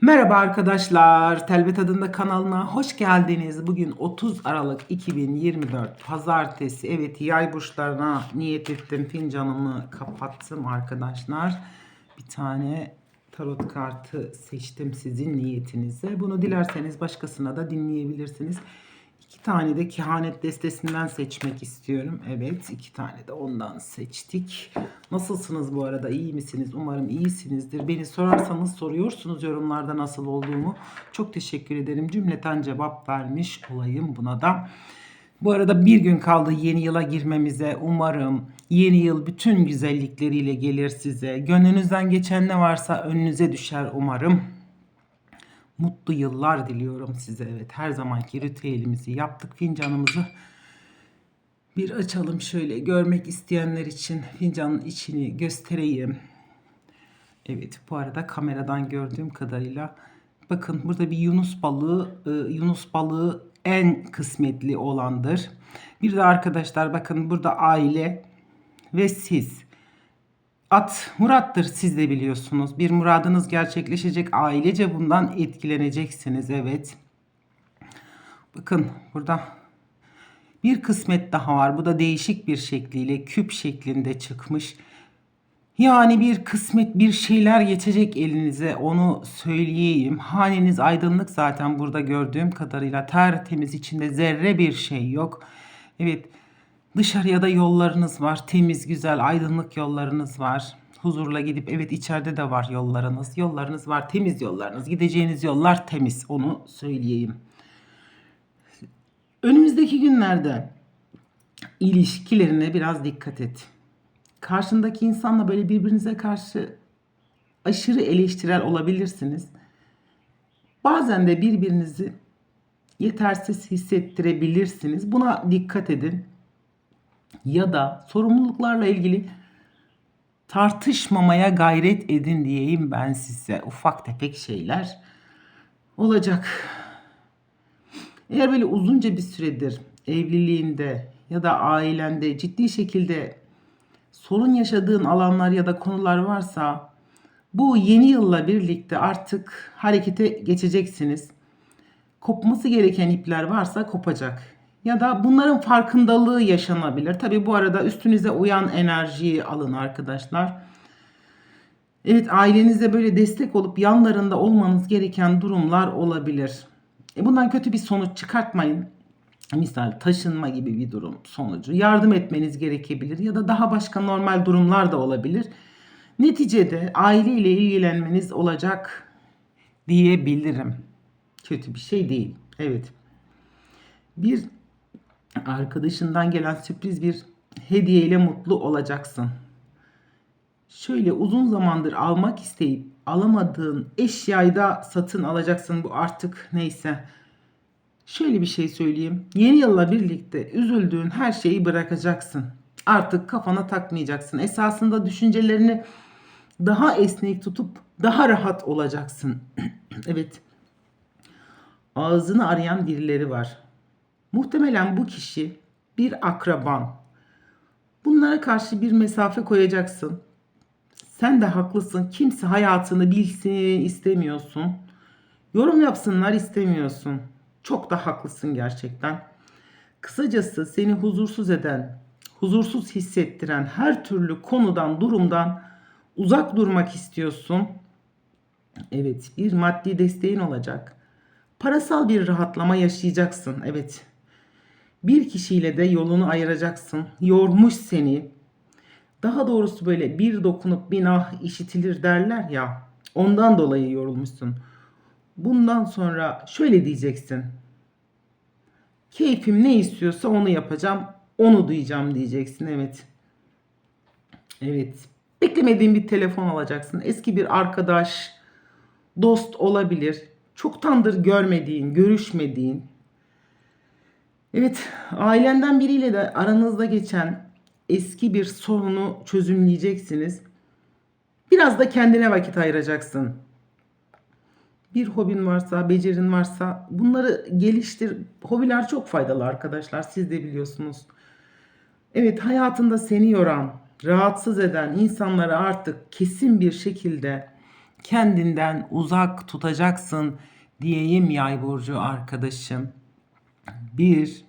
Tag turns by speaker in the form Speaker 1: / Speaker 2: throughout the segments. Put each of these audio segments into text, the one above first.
Speaker 1: Merhaba arkadaşlar, Telvet adında kanalına hoş geldiniz. Bugün 30 Aralık 2024 Pazartesi. Evet yay burçlarına niyet ettim. Fincanımı kapattım arkadaşlar. Bir tane tarot kartı seçtim sizin niyetinize. Bunu dilerseniz başkasına da dinleyebilirsiniz. İki tane de kehanet destesinden seçmek istiyorum. Evet iki tane de ondan seçtik. Nasılsınız bu arada? İyi misiniz? Umarım iyisinizdir. Beni sorarsanız soruyorsunuz yorumlarda nasıl olduğumu. Çok teşekkür ederim. Cümleten cevap vermiş olayım buna da. Bu arada bir gün kaldı yeni yıla girmemize. Umarım yeni yıl bütün güzellikleriyle gelir size. Gönlünüzden geçen ne varsa önünüze düşer umarım. Mutlu yıllar diliyorum size. Evet her zamanki ritüelimizi yaptık. Fincanımızı bir açalım şöyle görmek isteyenler için fincanın içini göstereyim. Evet bu arada kameradan gördüğüm kadarıyla bakın burada bir yunus balığı e, yunus balığı en kısmetli olandır. Bir de arkadaşlar bakın burada aile ve siz. At murattır siz de biliyorsunuz. Bir muradınız gerçekleşecek. Ailece bundan etkileneceksiniz. Evet. Bakın burada bir kısmet daha var. Bu da değişik bir şekliyle küp şeklinde çıkmış. Yani bir kısmet bir şeyler geçecek elinize onu söyleyeyim. Haneniz aydınlık zaten burada gördüğüm kadarıyla tertemiz içinde zerre bir şey yok. Evet dışarıya da yollarınız var. Temiz güzel aydınlık yollarınız var. Huzurla gidip evet içeride de var yollarınız. Yollarınız var temiz yollarınız. Gideceğiniz yollar temiz onu söyleyeyim. Önümüzdeki günlerde ilişkilerine biraz dikkat et. Karşındaki insanla böyle birbirinize karşı aşırı eleştirel olabilirsiniz. Bazen de birbirinizi yetersiz hissettirebilirsiniz. Buna dikkat edin. Ya da sorumluluklarla ilgili tartışmamaya gayret edin diyeyim ben size. Ufak tefek şeyler olacak. Eğer böyle uzunca bir süredir evliliğinde ya da ailende ciddi şekilde sorun yaşadığın alanlar ya da konular varsa bu yeni yılla birlikte artık harekete geçeceksiniz. Kopması gereken ipler varsa kopacak. Ya da bunların farkındalığı yaşanabilir. Tabi bu arada üstünüze uyan enerjiyi alın arkadaşlar. Evet ailenize böyle destek olup yanlarında olmanız gereken durumlar olabilir. E bundan kötü bir sonuç çıkartmayın. Misal taşınma gibi bir durum sonucu. Yardım etmeniz gerekebilir ya da daha başka normal durumlar da olabilir. Neticede aile ile ilgilenmeniz olacak diyebilirim. Kötü bir şey değil. Evet. Bir arkadaşından gelen sürpriz bir hediye ile mutlu olacaksın. Şöyle uzun zamandır almak isteyip alamadığın eşyayı da satın alacaksın. Bu artık neyse. Şöyle bir şey söyleyeyim. Yeni yılla birlikte üzüldüğün her şeyi bırakacaksın. Artık kafana takmayacaksın. Esasında düşüncelerini daha esnek tutup daha rahat olacaksın. evet. Ağzını arayan birileri var. Muhtemelen bu kişi bir akraban. Bunlara karşı bir mesafe koyacaksın. Sen de haklısın. Kimse hayatını bilsin istemiyorsun. Yorum yapsınlar istemiyorsun. Çok da haklısın gerçekten. Kısacası seni huzursuz eden, huzursuz hissettiren her türlü konudan, durumdan uzak durmak istiyorsun. Evet, bir maddi desteğin olacak. Parasal bir rahatlama yaşayacaksın. Evet. Bir kişiyle de yolunu ayıracaksın. Yormuş seni. Daha doğrusu böyle bir dokunup bin ah işitilir derler ya. Ondan dolayı yorulmuşsun. Bundan sonra şöyle diyeceksin. Keyfim ne istiyorsa onu yapacağım. Onu duyacağım diyeceksin. Evet. Evet. Beklemediğin bir telefon alacaksın. Eski bir arkadaş, dost olabilir. Çoktandır görmediğin, görüşmediğin. Evet, ailenden biriyle de aranızda geçen eski bir sorunu çözümleyeceksiniz. Biraz da kendine vakit ayıracaksın. Bir hobin varsa, becerin varsa bunları geliştir. Hobiler çok faydalı arkadaşlar. Siz de biliyorsunuz. Evet, hayatında seni yoran, rahatsız eden insanları artık kesin bir şekilde kendinden uzak tutacaksın diyeyim yay burcu arkadaşım. Bir,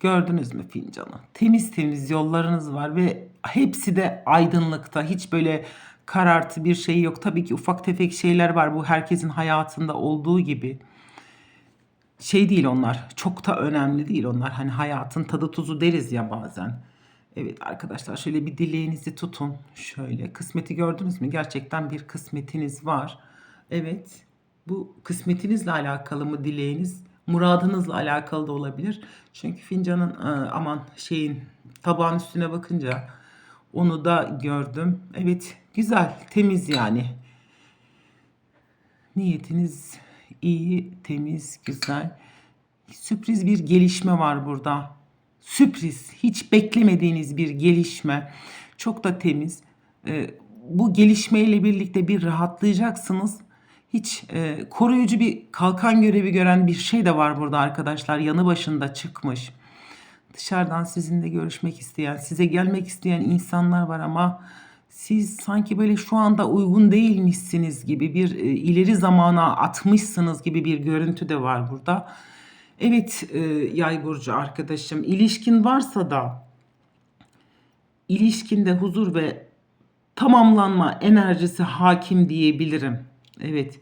Speaker 1: gördünüz mü fincanı? Temiz temiz yollarınız var ve hepsi de aydınlıkta. Hiç böyle karartı bir şey yok. Tabii ki ufak tefek şeyler var. Bu herkesin hayatında olduğu gibi. Şey değil onlar. Çok da önemli değil onlar. Hani hayatın tadı tuzu deriz ya bazen. Evet arkadaşlar şöyle bir dileğinizi tutun. Şöyle kısmeti gördünüz mü? Gerçekten bir kısmetiniz var. Evet bu kısmetinizle alakalı mı dileğiniz? Muradınızla alakalı da olabilir. Çünkü fincanın e, aman şeyin tabağın üstüne bakınca onu da gördüm. Evet güzel temiz yani. Niyetiniz iyi, temiz, güzel. Sürpriz bir gelişme var burada. Sürpriz, hiç beklemediğiniz bir gelişme. Çok da temiz. Ee, bu gelişmeyle birlikte bir rahatlayacaksınız. Hiç e, koruyucu bir kalkan görevi gören bir şey de var burada arkadaşlar. Yanı başında çıkmış. Dışarıdan sizinle görüşmek isteyen, size gelmek isteyen insanlar var ama siz sanki böyle şu anda uygun değilmişsiniz gibi bir e, ileri zamana atmışsınız gibi bir görüntü de var burada. Evet e, yay burcu arkadaşım ilişkin varsa da ilişkinde huzur ve tamamlanma enerjisi hakim diyebilirim. Evet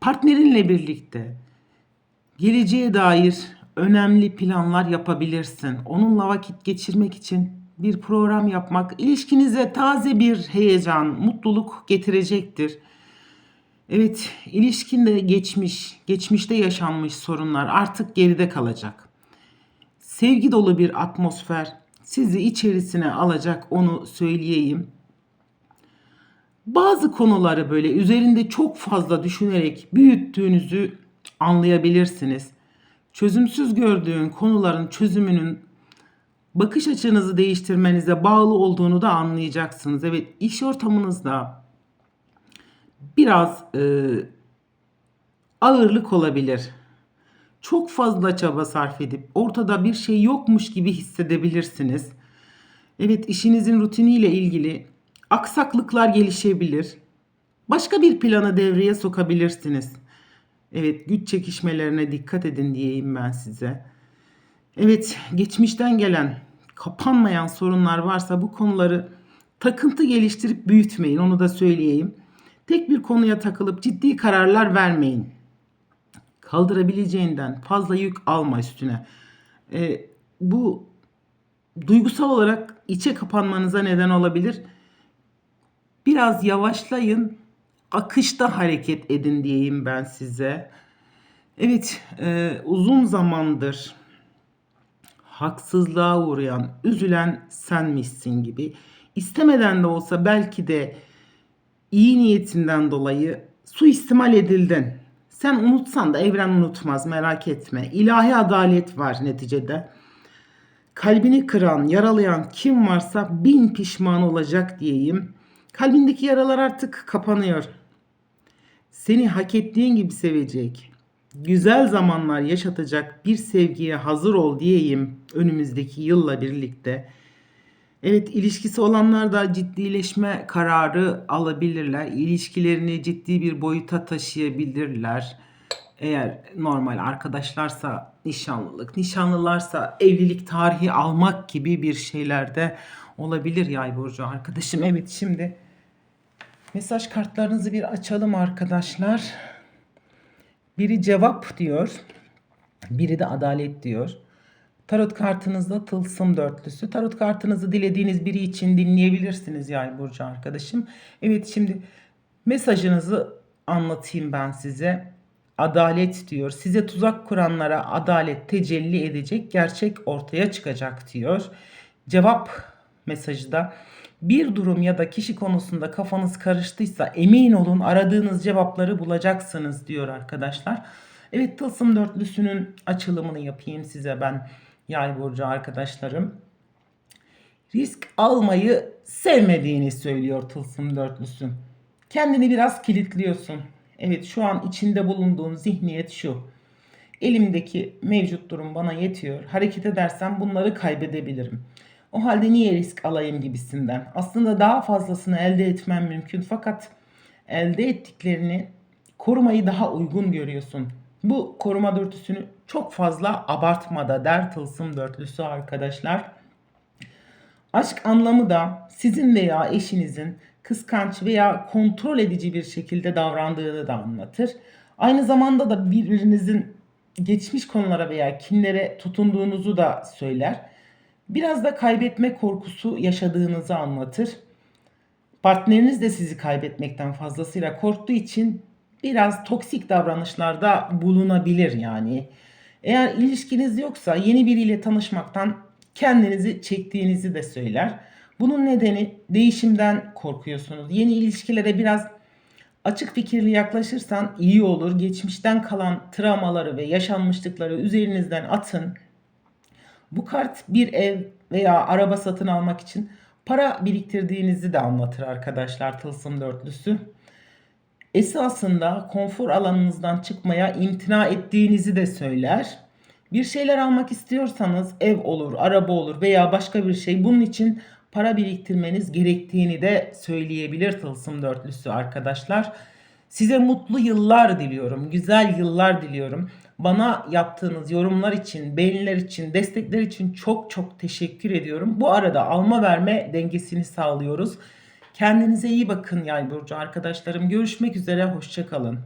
Speaker 1: partnerinle birlikte geleceğe dair önemli planlar yapabilirsin. Onunla vakit geçirmek için bir program yapmak ilişkinize taze bir heyecan, mutluluk getirecektir. Evet, ilişkinde geçmiş, geçmişte yaşanmış sorunlar artık geride kalacak. Sevgi dolu bir atmosfer sizi içerisine alacak onu söyleyeyim. Bazı konuları böyle üzerinde çok fazla düşünerek büyüttüğünüzü anlayabilirsiniz. Çözümsüz gördüğün konuların çözümünün bakış açınızı değiştirmenize bağlı olduğunu da anlayacaksınız. Evet, iş ortamınızda biraz e, ağırlık olabilir. Çok fazla çaba sarf edip ortada bir şey yokmuş gibi hissedebilirsiniz. Evet işinizin rutiniyle ilgili aksaklıklar gelişebilir. Başka bir planı devreye sokabilirsiniz. Evet güç çekişmelerine dikkat edin diyeyim ben size. Evet geçmişten gelen kapanmayan sorunlar varsa bu konuları takıntı geliştirip büyütmeyin onu da söyleyeyim. Tek bir konuya takılıp ciddi kararlar vermeyin. Kaldırabileceğinden fazla yük alma üstüne. E, bu duygusal olarak içe kapanmanıza neden olabilir. Biraz yavaşlayın, akışta hareket edin diyeyim ben size. Evet, e, uzun zamandır haksızlığa uğrayan, üzülen senmişsin gibi. İstemeden de olsa belki de iyi niyetinden dolayı suistimal edildin. Sen unutsan da evren unutmaz merak etme. İlahi adalet var neticede. Kalbini kıran, yaralayan kim varsa bin pişman olacak diyeyim. Kalbindeki yaralar artık kapanıyor. Seni hak ettiğin gibi sevecek. Güzel zamanlar yaşatacak bir sevgiye hazır ol diyeyim önümüzdeki yılla birlikte. Evet ilişkisi olanlar da ciddileşme kararı alabilirler. İlişkilerini ciddi bir boyuta taşıyabilirler. Eğer normal arkadaşlarsa nişanlılık, nişanlılarsa evlilik tarihi almak gibi bir şeyler de olabilir yay burcu arkadaşım. Evet şimdi mesaj kartlarınızı bir açalım arkadaşlar. Biri cevap diyor. Biri de adalet diyor. Tarot kartınızda tılsım dörtlüsü. Tarot kartınızı dilediğiniz biri için dinleyebilirsiniz yay burcu arkadaşım. Evet şimdi mesajınızı anlatayım ben size. Adalet diyor. Size tuzak kuranlara adalet tecelli edecek, gerçek ortaya çıkacak diyor. Cevap mesajı da bir durum ya da kişi konusunda kafanız karıştıysa emin olun aradığınız cevapları bulacaksınız diyor arkadaşlar. Evet tılsım dörtlüsünün açılımını yapayım size ben yay burcu arkadaşlarım. Risk almayı sevmediğini söylüyor tılsım dörtlüsü. Kendini biraz kilitliyorsun. Evet şu an içinde bulunduğun zihniyet şu. Elimdeki mevcut durum bana yetiyor. Hareket edersem bunları kaybedebilirim. O halde niye risk alayım gibisinden. Aslında daha fazlasını elde etmem mümkün fakat elde ettiklerini korumayı daha uygun görüyorsun. Bu koruma dörtüsünü çok fazla abartmada der tılsım dörtlüsü arkadaşlar. Aşk anlamı da sizin veya eşinizin kıskanç veya kontrol edici bir şekilde davrandığını da anlatır. Aynı zamanda da birbirinizin geçmiş konulara veya kinlere tutunduğunuzu da söyler. Biraz da kaybetme korkusu yaşadığınızı anlatır. Partneriniz de sizi kaybetmekten fazlasıyla korktuğu için biraz toksik davranışlarda bulunabilir yani. Eğer ilişkiniz yoksa yeni biriyle tanışmaktan kendinizi çektiğinizi de söyler. Bunun nedeni değişimden korkuyorsunuz. Yeni ilişkilere biraz açık fikirli yaklaşırsan iyi olur. Geçmişten kalan travmaları ve yaşanmışlıkları üzerinizden atın. Bu kart bir ev veya araba satın almak için para biriktirdiğinizi de anlatır arkadaşlar tılsım dörtlüsü. Esasında konfor alanınızdan çıkmaya imtina ettiğinizi de söyler. Bir şeyler almak istiyorsanız ev olur, araba olur veya başka bir şey bunun için para biriktirmeniz gerektiğini de söyleyebilir tılsım dörtlüsü arkadaşlar. Size mutlu yıllar diliyorum, güzel yıllar diliyorum. Bana yaptığınız yorumlar için, beğeniler için, destekler için çok çok teşekkür ediyorum. Bu arada alma verme dengesini sağlıyoruz. Kendinize iyi bakın Yay burcu arkadaşlarım. Görüşmek üzere, hoşçakalın.